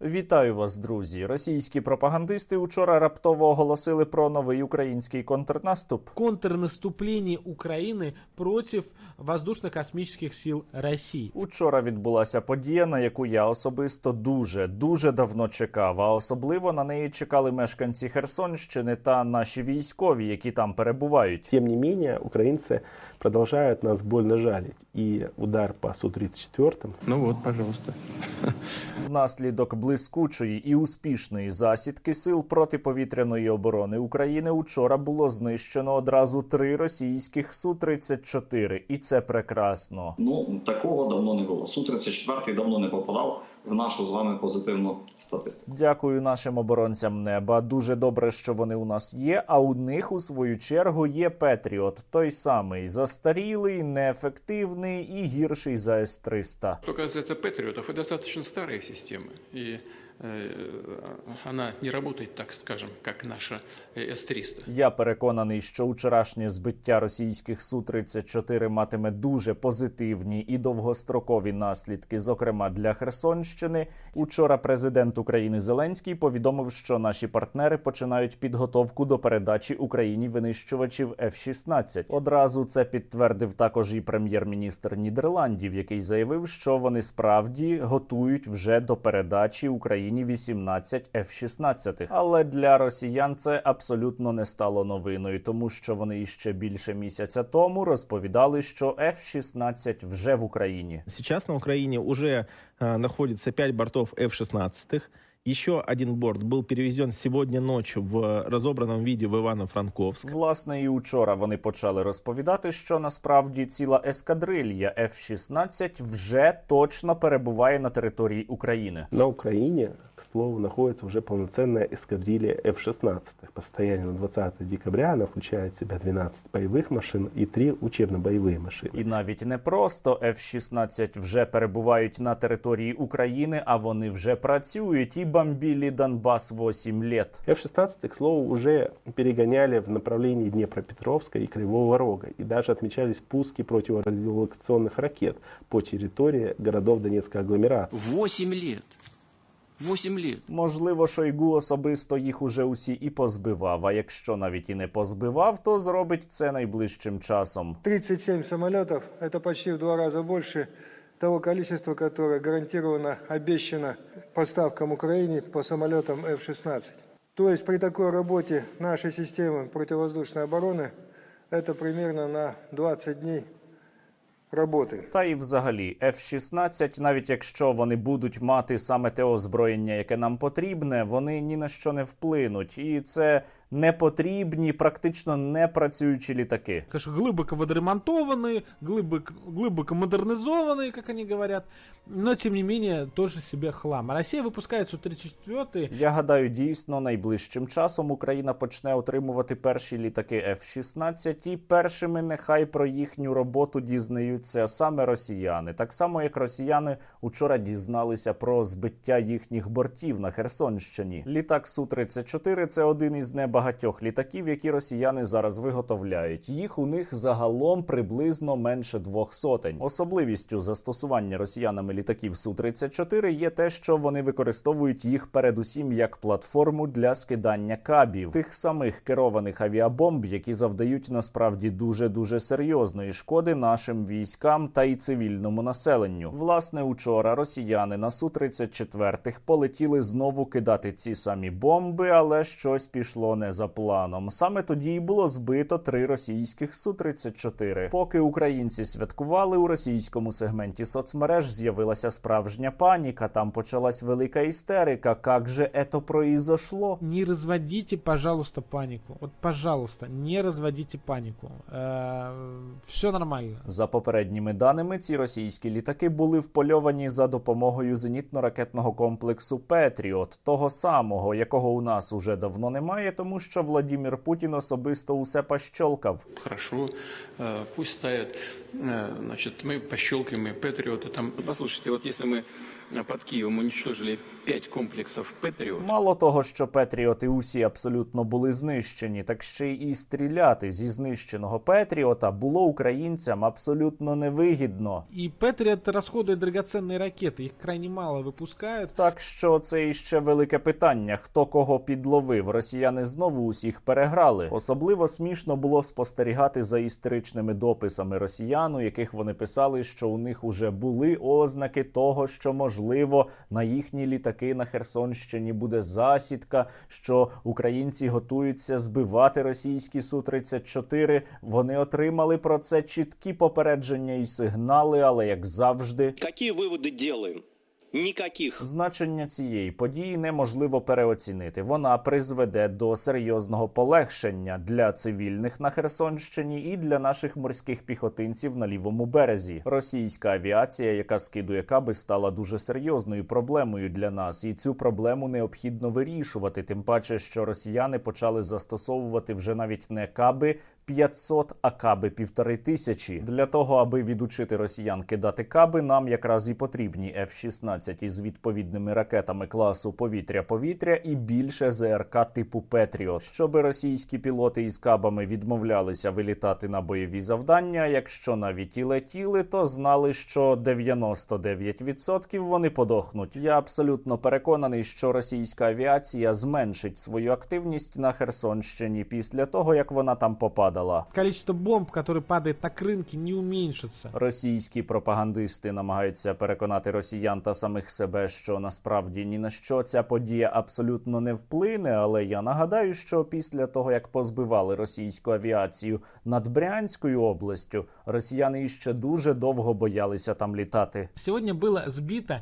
Вітаю вас, друзі! Російські пропагандисти учора раптово оголосили про новий український контрнаступ. контрнаступление Украины против воздушно-космических сил России. Учора відбулася подія, на яку я особисто дуже дуже давно чекав. А особливо на неї чекали мешканці Херсонщини та наші військові, які там перебувають. Тем не менее, украинцы продолжают нас больно жалить. И удар по Су-34 Ну вот, пожалуйста. Внаслідок блискучої і успішної засідки сил протиповітряної оборони України учора було знищено одразу три російських су 34 і це прекрасно. Ну такого давно не було. Су 34 давно не попадав в нашу з вами позитивну статистику. Дякую нашим оборонцям неба. Дуже добре, що вони у нас є. А у них у свою чергу є Петріот, той самий застарілий, неефективний і гірший за С-300. Що касается Петріотів, це достаточно старі системи. и э, она не работает, так скажем, как наша э, С-300. Я переконаний, що вчорашнє збиття російських су 34 матиме дуже позитивні і довгострокові наслідки, зокрема для Херсонщини. Учора президент України Зеленський повідомив, що наші партнери починають підготовку до передачі Україні винищувачів F-16. Одразу це підтвердив також і прем'єр-міністр Нідерландів, який заявив, що вони справді готують вже до передачі Україні 18 F-16. Але для росіян це абсолютно не стало новиною, тому що вони іще більше місяця тому розповідали, що F-16 вже в Україні. Сейчас на Україні вже знаходиться находится 5 бортів F-16. Еще один борт был перевезен сегодня ночью в разобранном виде в Івано-Франковск. Власне, і учора вони почали розповідати, що насправді ціла ескадрилья F-16 вже точно перебуває на території України. На Украине, к слову, находится уже полноценная эскадрилья F-16. По состоянию на 20 декабря она включает в себя 12 боевых машин и 3 учебно-боевые машины. І навіть не просто F-16 вже перебувають на території України, а вони вже працюють і бомбілі Донбас 8 літ. F-16, к слову, уже перегоняли в направлении Днепропетровска и Кривого Рога. И даже отмечались пуски противорадиолокационных ракет по территории городов Донецкой агломерации. Восемь лет. Восемь лет. Можливо, Шойгу особисто їх уже усі і позбивав. А якщо навіть і не позбивав, то зробить це найближчим часом. 37 самолетов – это почти в два раза больше того количества, которое гарантированно обещано поставкам Украине по самолетам F-16. То есть при такой работе нашей системы противовоздушной обороны это примерно на 20 дней работы. Та і взагалі F-16, навіть якщо вони будуть мати саме те озброєння, яке нам потрібне, вони ні на що не вплинуть. І це непотрібні, практично не працюючі літаки. Конечно, глубоко відремонтованные, глибоко, глубоко модернизованные, как они говорят, но тем не менее тоже себе хлам. А Россия выпускает Су-34 Я гадаю, дійсно найближчим часом Україна почне отримувати перші літаки F-16, і першими нехай про їхню роботу дізнаються саме росіяни. Так само, як росіяни учора дізналися про збиття їхніх бортів на Херсонщині. Літак Су-34 – це один із небагатьох літаків, які росіяни зараз виготовляють. Їх у них загалом приблизно менше двох сотень. Особливістю застосування росіянами літаків Су-34 є те, що вони використовують їх передусім як платформу для скидання кабів, тих самих керованих авіабомб, які завдають насправді дуже дуже серйозної шкоди нашим військам та й цивільному населенню. Власне, учора росіяни на Су-34 полетіли знову кидати ці самі бомби, але щось пішло не за планом. Саме тоді й було збито три російських Су-34. Поки українці святкували у російському сегменті соцмереж, з'явилася справжня паніка. Там почалась велика істерика. Как же ето произошло? Не разводите, пожалуйста, панику. Вот, пожалуйста, не разводите панику. все нормально. За попередніми даними, ці російські літаки були впольовані за допомогою зенітно-ракетного комплексу Петріот, того самого, якого у нас уже давно немає, тому що Владімір Путін особисто усе пощолкав. Хорошо, э, пусть ставят, э, значит, мы пощелкаем и патриоты там. Послушайте, вот если мы э, под Киевом уничтожили пять комплексов «Патриот». Мало того, що Петріоти усі абсолютно були знищені, так ще й і стріляти зі знищеного Петріота було українцям абсолютно невигідно. И Патриот расходует драгоценные ракеты, их крайне мало выпускают. Так що це іще велике питання: хто кого підловив. Росіяни знову усіх переграли. Особливо смішно було спостерігати за історичними дописами росіян, у яких вони писали, що у них уже були ознаки того, що можливо на їхні літаки на Херсонщині буде засідка, що українці готуються збивати російські су 34 Вони отримали про це чіткі попередження і сигнали, але як завжди. які виводи делаем? Никаких. Значення цієї події неможливо переоцінити. Вона призведе до серйозного полегшення для цивільних на Херсонщині і для наших морських піхотинців на лівому березі. Російська авіація, яка скидує каби, стала дуже серйозною проблемою для нас, і цю проблему необхідно вирішувати. Тим паче, що росіяни почали застосовувати вже навіть не каби. 500, а каби півтори тисячі. Для того, аби відучити росіян кидати каби, нам якраз і потрібні F-16 із відповідними ракетами класу повітря-повітря і більше ЗРК типу Петріот, щоб російські пілоти із кабами відмовлялися вилітати на бойові завдання. Якщо навіть і летіли, то знали, що 99% вони подохнуть. Я абсолютно переконаний, що російська авіація зменшить свою активність на Херсонщині після того, як вона там попадала. Количество бомб, которые падают на рынке, не уменьшится. Російські пропагандисти намагаються переконати росіян та самих себе, що насправді ні на що ця подія абсолютно не вплине. Але я нагадаю, що після того як позбивали російську авіацію над Брянською областю, росіяни іще дуже довго боялися там літати. Сегодня было сбито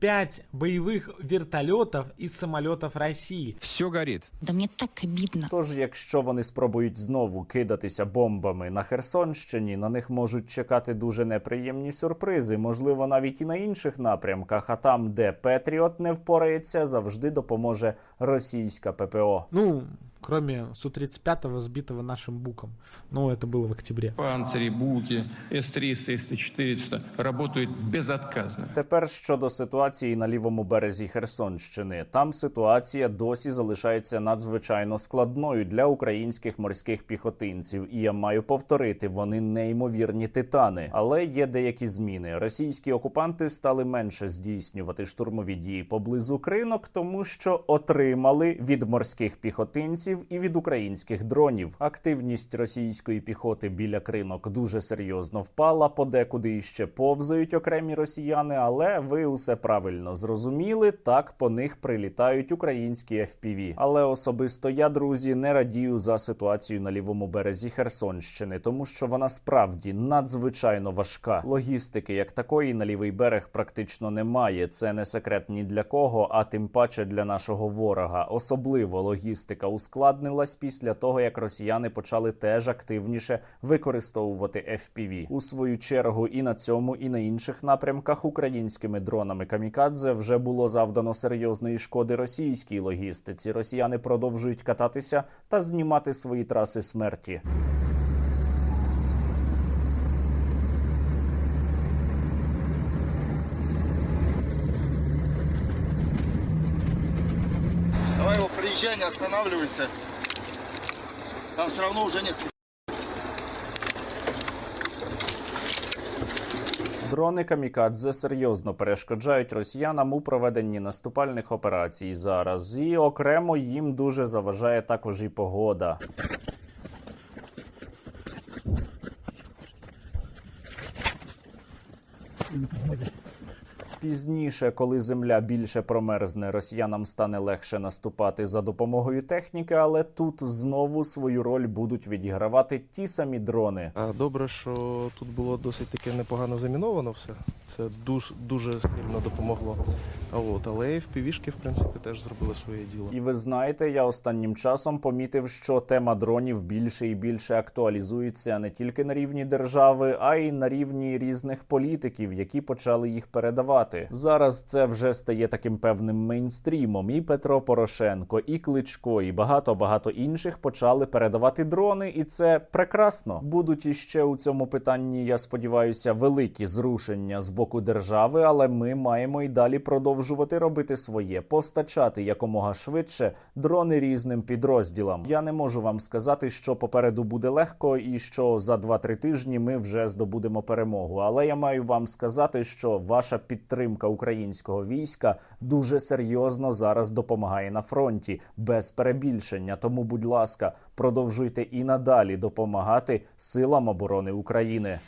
5 боевых вертолетов из самолетов России. Все горит. Да мне так обидно. Тож, якщо вони спробують знову кидатися бомбами на Херсонщині, на них можуть чекати дуже неприємні сюрпризи, можливо, навіть і на інших напрямках. А там, де Петріот не впорається, завжди допоможе російська ППО. Ну, кроме Су-35 сбитого нашим Буком. Ну, это было в октябре. Панцири, Буки, С-300, С-400 работают безотказно. Тепер щодо ситуації на лівому березі Херсонщини, там ситуація досі залишається надзвичайно складною для українських морських піхотинців. І я маю повторити, вони неймовірні титани. Але є деякі зміни. Російські окупанти стали менше здійснювати штурмові дії поблизу кринок, тому що отримали від морських піхотинців і від українських дронів. Активність російської піхоти біля кринок дуже серйозно впала. Подекуди іще повзають окремі росіяни, але ви усе правильно зрозуміли. Так по них прилітають українські FPV. Але особисто я, друзі, не радію за ситуацію на лівому березі Херсонщини, тому що вона справді надзвичайно важка. Логістики як такої на лівий берег практично немає. Це не секрет ні для кого, а тим паче для нашого ворога. Особливо логістика ускладнилась після того, як росіяни почали теж активніше використовувати FPV. У свою чергу і на цьому, і на інших напрямках українськими дронами камікадзе вже було завдано серйозної шкоди російській логістиці. Росіяни продовжують кататися та знімати свої траси смерті. Останавливайся. Там все равно уже нет Дрони камікадзе серйозно перешкоджають росіянам у проведенні наступальних операцій зараз, і окремо їм дуже заважає також і погода. Пізніше, коли земля більше промерзне, росіянам стане легше наступати за допомогою техніки, але тут знову свою роль будуть відігравати ті самі дрони. А добре, що тут було досить таки непогано заміновано все. Це дуже дуже сильно допомогло. А от, але FPV-шки, в принципі, теж зробили своє діло. І ви знаєте, я останнім часом помітив, що тема дронів більше і більше актуалізується не тільки на рівні держави, а й на рівні різних політиків, які почали їх передавати. Працювати. Зараз це вже стає таким певним мейнстрімом. І Петро Порошенко, і Кличко, і багато багато інших почали передавати дрони, і це прекрасно. Будуть іще у цьому питанні, я сподіваюся, великі зрушення з боку держави, але ми маємо і далі продовжувати робити своє, постачати якомога швидше дрони різним підрозділам. Я не можу вам сказати, що попереду буде легко, і що за 2-3 тижні ми вже здобудемо перемогу. Але я маю вам сказати, що ваша підтримка українського війська дуже серйозно зараз допомагає на фронті без перебільшення. Тому, будь ласка, продовжуйте і надалі допомагати силам оборони України.